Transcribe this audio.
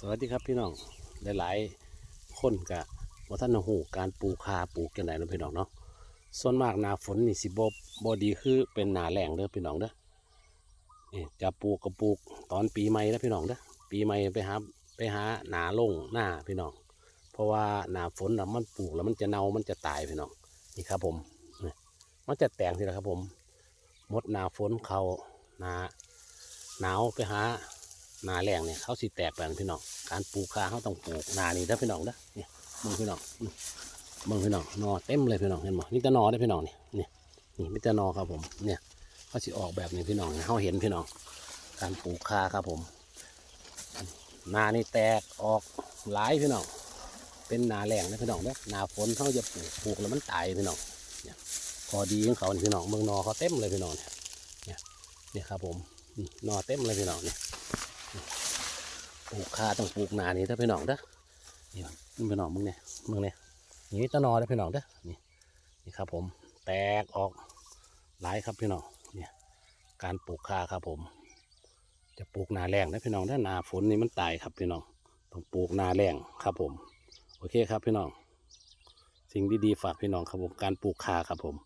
สวัสดีครับพี่น้องหลายๆคนกะว่าท่านหูการปลูกคาปลูกกันไหนนะพี่น้องเนาะส่วนมากหนาฝนนี่สิบบบดีคือเป็นหนาแรงเด้อพี่น้องเด้อนี่จะปลูกก็ปลูกตอนปีใหม่แล้วพี่น้องเด้อปีใหม่ไปหาไปหาหนาลงหน้าพี่น้อง เพราะว่าหนาฝนนะมันปลูกแล้วมันจะเน่ามันจะตายพี่น้องนี่ครับผมนี่มันจะแตงทีละครับผมมดหนาฝนเขาหนาหนาวไปหา นาแรงเนี่ยเขาสิแตกแปลงพี่น้องการปลูกคาเขาต้องปลูกนานี่เด้อพี่น้องเด้อเนี่ยมึงพี่น้องมึงพี่น้องนอเต็มเลยพี่น้องเห็นบ่นี่แตะนอได้พี่น้องเนี่ยนี่นี่ไมิตรนอครับผมเนี่ยเขาสิออกแบบนี้พี่น้องเขาเห็นพี่น้อง การปลูกคาครับผมนานี่แตกออกหลายพี่น้องเป็นนาแรงนะพี่น้องเด้นาฝนเขาจะปลูกปลูกแล้วมันตายพี่น้องเนี่ยพอดีของเขานี่พี่น้องเมืองนอเขาเต็มเลยพี่น้องเนี่ยเนี่ยครับผมนอเต็มเลยพี่น้องเนี่ย ปลูกคาต้องปลูกนานี่ถ้าพี่น้องเด้อนี่มึงพี่น้องมึงเนี่ยมึงเนี่ยนี่ตะนอได้พี่น้องเด้อนี่นี่ครับผมแตกออกหลายครับพี่น้องเนี่ยการปลูกคาครับผม จะปลูกนาแรงนะพี่น้องถ้านาฝนนี่มันตายครับพี่น้องต้องปลูกนาแรงครับผม โอเคครับพี่น้อง สิ่งดีๆฝากพี่น้องครับผมการปลูกคาครับผม